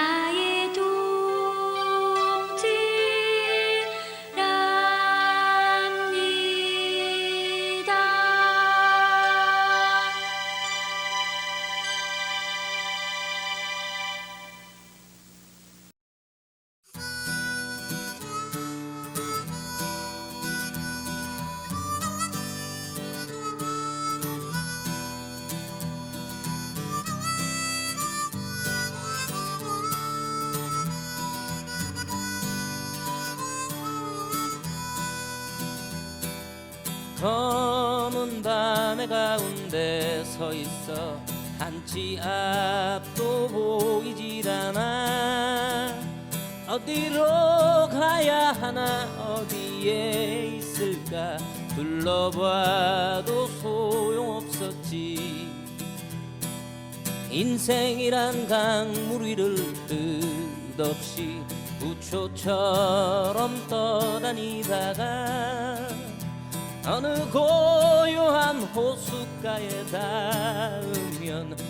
答え 한치 앞도 보이질 않아. 어디로 가야 하나 어디에 있을까 둘러봐도 소용없었지. 인생이란 강물 위를 끝없이 부초처럼 떠다니다가 어느 고요한 호숫가에 닿으면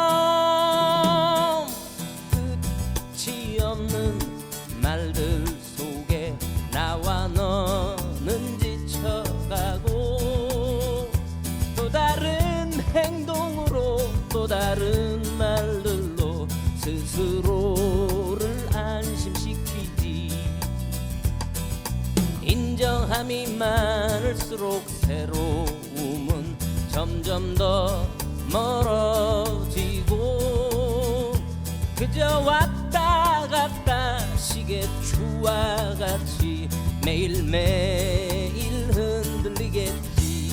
많을수록 새로움은 점점 더 멀어지고 그저 왔다 갔다 시계추와 같이 매일매일 흔들리겠지.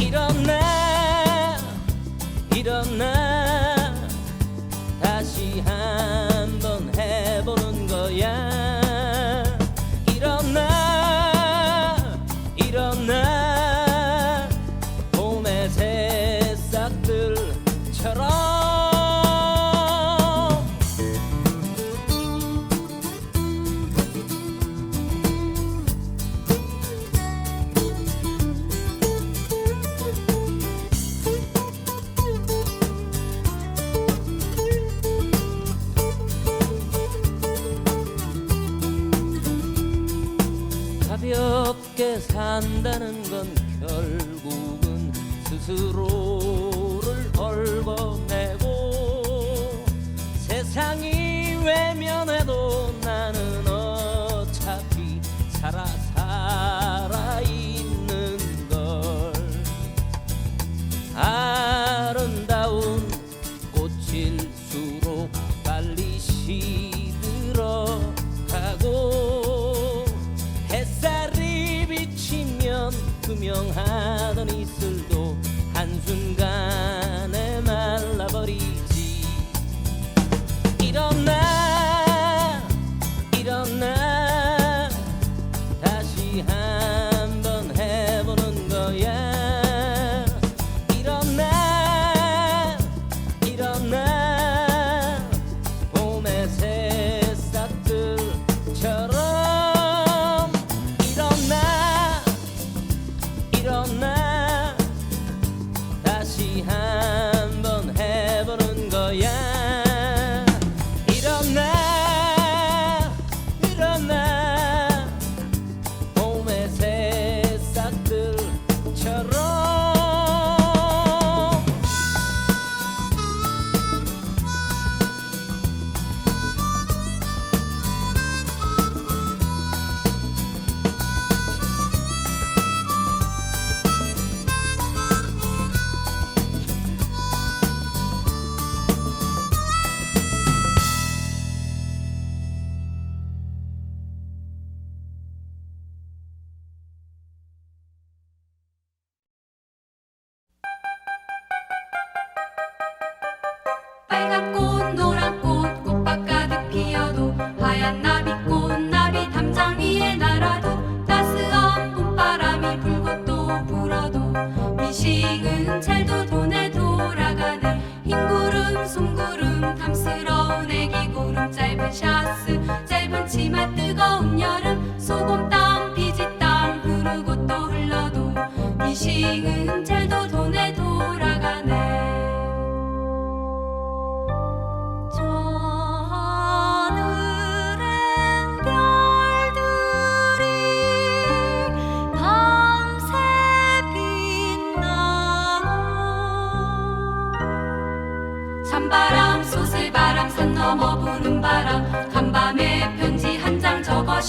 일어나 일어나 가볍게 산다는 건 결국은 스스로를 얽어내고 세상이 외면해도 나는 어차피 살아 살아 있는 걸. 아 순간에 말라버리지. 일어나 일어나. 다시 한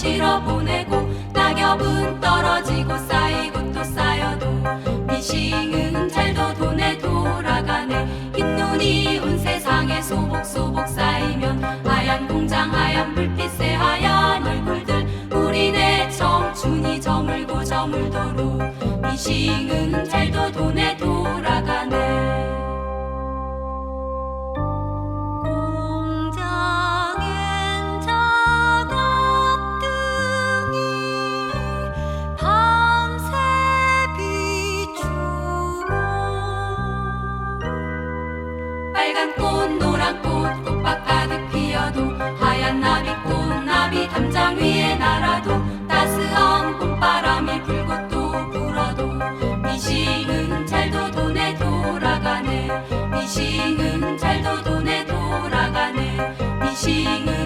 실어 보내고 낙엽은 떨어지고 쌓이고 또 쌓여도 미싱은 잘도 돈에 돌아가네. 흰눈이 온 세상에 소복소복 쌓이면 하얀 공장 하얀 불빛에 하얀 얼굴들. 우리네 청춘이 저물고 저물도록 미싱은 잘도 돈에 미싱은 잘도 돈에 돌아가네 미싱은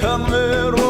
câmera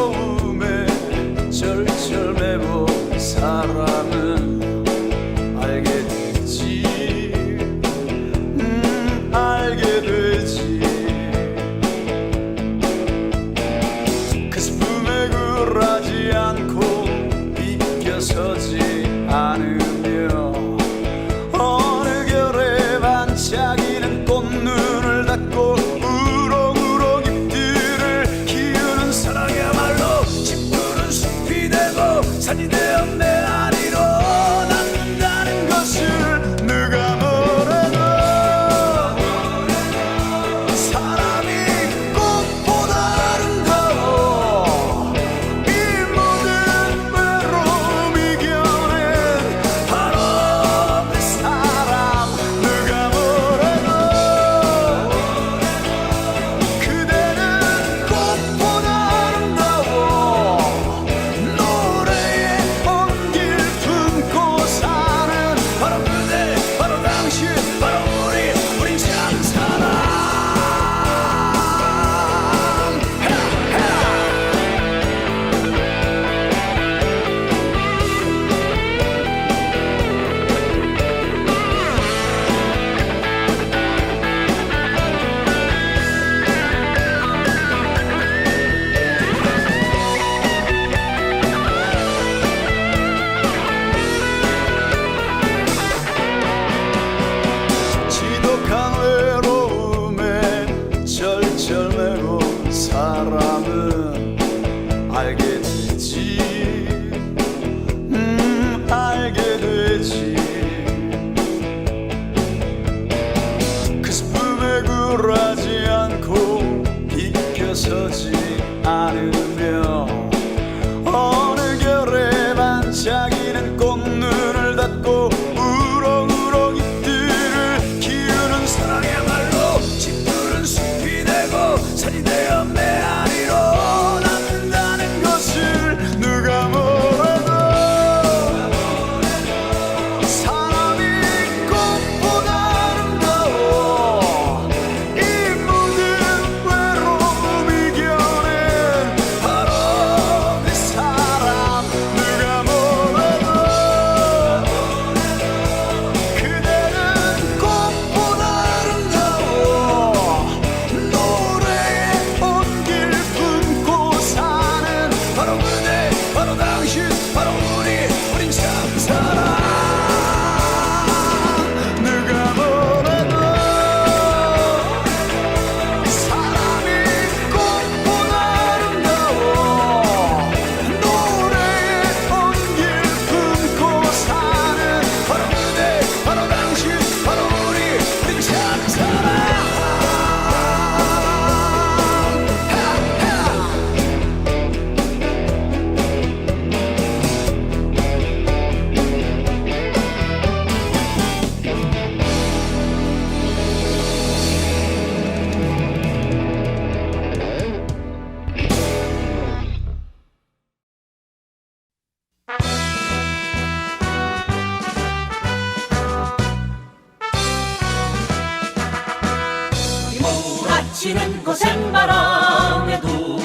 넘치는 고생바람에도